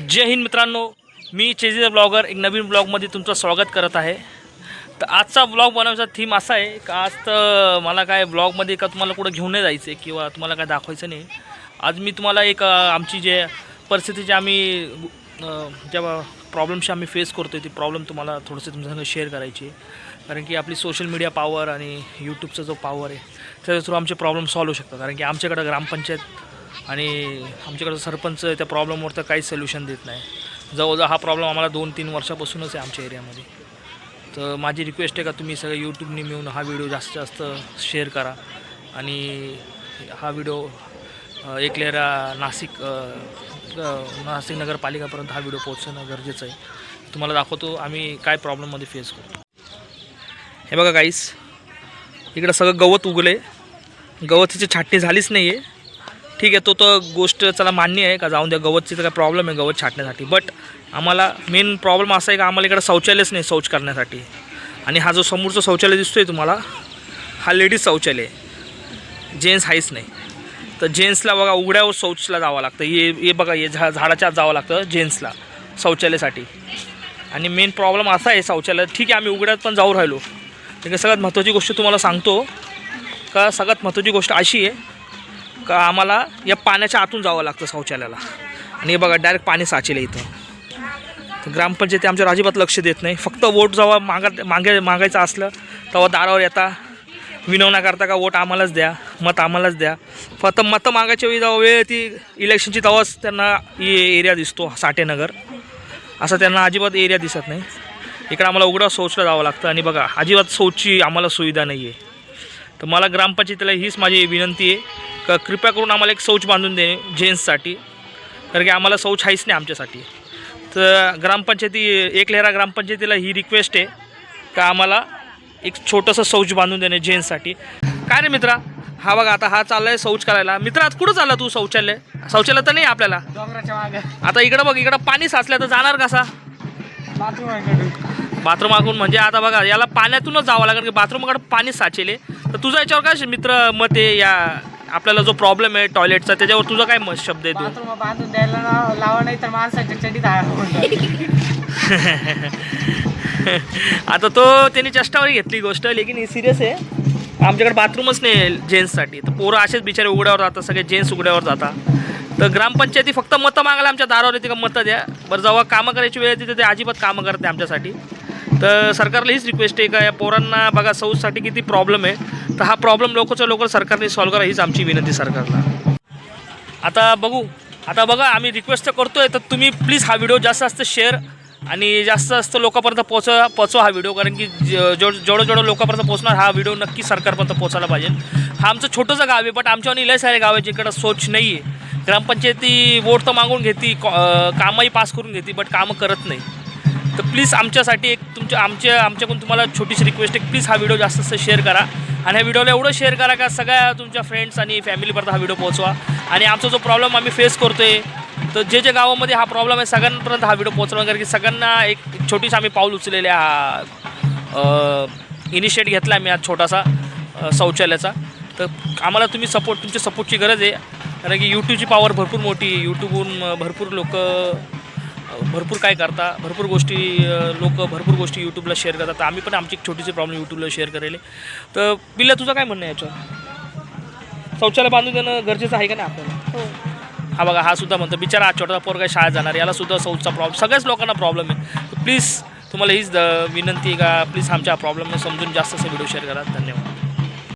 जय हिंद मित्रांनो मी चेजीचा ब्लॉगर एक नवीन ब्लॉगमध्ये तुमचं स्वागत करत आहे. तर आजचा ब्लॉग बनवायचा थीम असा आहे का आज तर मला काय ब्लॉगमध्ये का तुम्हाला कुठं घेऊन नाही जायचं आहे किंवा तुम्हाला काय दाखवायचं नाही. आज मी तुम्हाला एक आमची जे परिस्थिती जे आम्ही जेव्हा ज्या प्रॉब्लेमशी आम्ही फेस करतो ती प्रॉब्लेम तुम्हाला थोडंसं तुमच्यासंग शेअर करायची कारण की आपली सोशल मीडिया पॉवर आणि यूट्यूबचा जो पॉवर आहे त्याच्या थ्रू आमचे प्रॉब्लेम सॉल्व होऊ शकतात. कारण की आमच्याकडं ग्रामपंचायत आणि आमच्याकडं सरपंच त्या प्रॉब्लेमवर तर काहीच सोल्युशन देत नाही. जवळजवळ हा प्रॉब्लेम आम्हाला दोन तीन वर्षापासूनच आहे आमच्या एरियामध्ये तर माझी रिक्वेस्ट आहे का तुम्ही सगळे यूट्यूबने मिळून हा व्हिडिओ जास्तीत जास्त शेअर करा. आणि हा व्हिडिओ एकलेरा नाशिक नाशिक नगरपालिकापर्यंत हा व्हिडिओ पोहोचणं गरजेचं आहे. तुम्हाला दाखवतो आम्ही काय प्रॉब्लेममध्ये फेस करतो. हे बघा काहीच इकडं सगळं गवत उगले गवतीची छाटणी झालीच नाही आहे ठीक आहे तो तर गोष्ट चला मान्य आहे का? जाऊन द्या गवतची तर काय प्रॉब्लेम आहे गवत छाटण्यासाठी. बट आम्हाला मेन प्रॉब्लेम असा आहे का आम्हाला इकडं शौचालयच नाही शौच करण्यासाठी. आणि हा जो समोरचं शौचालय दिसतो आहे तुम्हाला हा लेडीज शौचालय. आहे जेंट्स आहेच नाही. तर जेंट्सला बघा उघड्यावर शौचला जावं लागतं. हे हे बघा हे झा झाडाच्या आत जावं लागतं जेंट्सला शौचालयासाठी. आणि मेन प्रॉब्लेम असा आहे शौचालय. ठीक आहे आम्ही उघड्यात पण जाऊ राहिलो. ठीक सगळ्यात महत्त्वाची गोष्ट तुम्हाला सांगतो. का सगळ्यात महत्त्वाची गोष्ट अशी आहे का आम्हाला या पाण्याच्या आतून जावं लागतं शौचालयाला. आणि हे बघा डायरेक्ट पाणी साचेल इथं. तर ग्रामपंचायती आमच्यावर अजिबात लक्ष देत नाही. फक्त वोट जेव्हा मागा मागे मागायचं असलं तेव्हा दारावर येता. विनवण्या करता का वोट आम्हालाच द्या मत आम्हालाच द्या. फक्त मतं मागायच्या वेळी जेव्हा वेळ ती इलेक्शनची तेव्हाच त्यांना एरिया दिसतो साठेनगर. असं त्यांना अजिबात एरिया दिसत नाही. इकडं आम्हाला उघडा शौचला जावं लागतं. आणि बघा अजिबात शौचची आम्हाला सुविधा नाही आहे तर मला ग्रामपंचायतीला हीच माझी विनंती आहे. का कृपया करून आम्हाला एक शौच बांधून देणे जेंट्ससाठी. कारण की आम्हाला शौच आहेच नाही आमच्यासाठी. तर ग्रामपंचायती एक लेहरा ग्रामपंचायतीला ही रिक्वेस्ट आहे का आम्हाला एक छोटंसं शौच बांधून देणे जेंट्ससाठी. काय रे मित्रा? हा बघा आता हा चालला आहे शौच करायला. मित्रा आज कुठं चालला तू शौचालय? शौचालय तर नाही आपल्याला. आता इकडं बघ इकडं पाणी साचलं तर जाणार कसा? बाथरूम आहे बाथरूम मागून म्हणजे आता बघा याला पाण्यातूनच जावं लागेल की बाथरूमकडे पाणी साचेले तर तुझा याच्यावर काय मित्र मत या आपल्याला जो प्रॉब्लेम आहे टॉयलेटचा त्याच्यावर तुझा काय मत शब्द आहे तो? बाथरूम बांधून द्यायला ना- लावा नाही तर माणसाच्या चडीत आता तो त्यांनी चष्टावर घेतली गोष्ट लेकिन ही सिरियस आहे. आमच्याकडे बाथरूमच नाही जेंट्ससाठी तर पोरं असेच बिचारे उघड्यावर जातात सगळे जेंट्स उघड्यावर जातात. तर ग्रामपंचायती फक्त मतं मागायला आमच्या दारावर येते का? मतं द्या. बरं जेव्हा कामं करायची वेळ येते तर ते अजिबात कामं करत आमच्यासाठी. तर सरकारला हीच रिक्वेस्ट आहे का या पोरांना बघा सौजसाठी किती प्रॉब्लेम आहे. तर हा प्रॉब्लेम लवकरच्या लवकर सरकारने सॉल्व्ह करा हीच आमची विनंती सरकारला. आता बघू आता बघा आम्ही रिक्वेस्ट तर आहे तर तुम्ही प्लीज हा व्हिडिओ जास्त जास्त शेअर आणि जास्त जास्त लोकांपर्यंत पोचवा पोचवा हा व्हिडिओ कारण की ज- जेवढं जेवढं जेवढं लोकांपर्यंत पोचणार हा व्हिडिओ नक्की सरकारपर्यंत पोचायला पाहिजे. हा आमचं छोटंसं गाव आहे बट आमच्यावर लय सारे गाव आहे जिकडं सोच नाही आहे ग्रामपंचायती वोट तर मागून घेते कॉ- कामही पास करून घेते बट कामं करत नाही. तर प्लीज आमच्यासाठी एक तुमच्या आमच्या आमच्याकडून तुम्हाला छोटीशी रिक्वेस्ट आहे. प्लीज हा व्हिडिओ जास्त जास्त शेअर करा. आणि ह्या व्हिडिओला एवढं शेअर करा का सगळ्या तुमच्या फ्रेंड्स आणि फॅमिलीपर्यंत हा व्हिडिओ पोहोचवा. आणि आमचा जो प्रॉब्लेम आम्ही फेस करतोय तर जे जे गावामध्ये हा प्रॉब्लेम आहे सगळ्यांपर्यंत हा व्हिडिओ पोहोचवा. कारण की सगळ्यांना एक छोटीशी आम्ही पाऊल उचललेले हा इनिशिएट घेतला आम्ही आज छोटासा शौचालयाचा. तर आम्हाला तुम्ही सपोर्ट तुमच्या सपोर्टची गरज आहे. कारण की यूट्यूबची पॉवर भरपूर मोठी आहे. भरपूर लोक भरपूर काय करता भरपूर गोष्टी लोक भरपूर गोष्टी यूट्यूबला शेअर करतात. तर आम्ही पण आमची एक छोटीशी प्रॉब्लेम यूट्यूबला शेअर करेल. तर पिल्ला तुझं काय म्हणणं आहे याच्यावर? शौचालय बांधून देणं गरजेचं आहे का नाही आपल्याला? हा. बघा हा सुद्धा म्हणतो बिचारा हा छोटा पोरगा शाळेत जाणार याला सुद्धा शौचचा प्रॉब्लेम सगळ्याच लोकांना प्रॉब्लेम आहे. प्लीज तुम्हाला हीच द- विनंती आहे का? प्लीज आमच्या प्रॉब्लेमने समजून जास्त असं व्हिडिओ शेअर करा. धन्यवाद.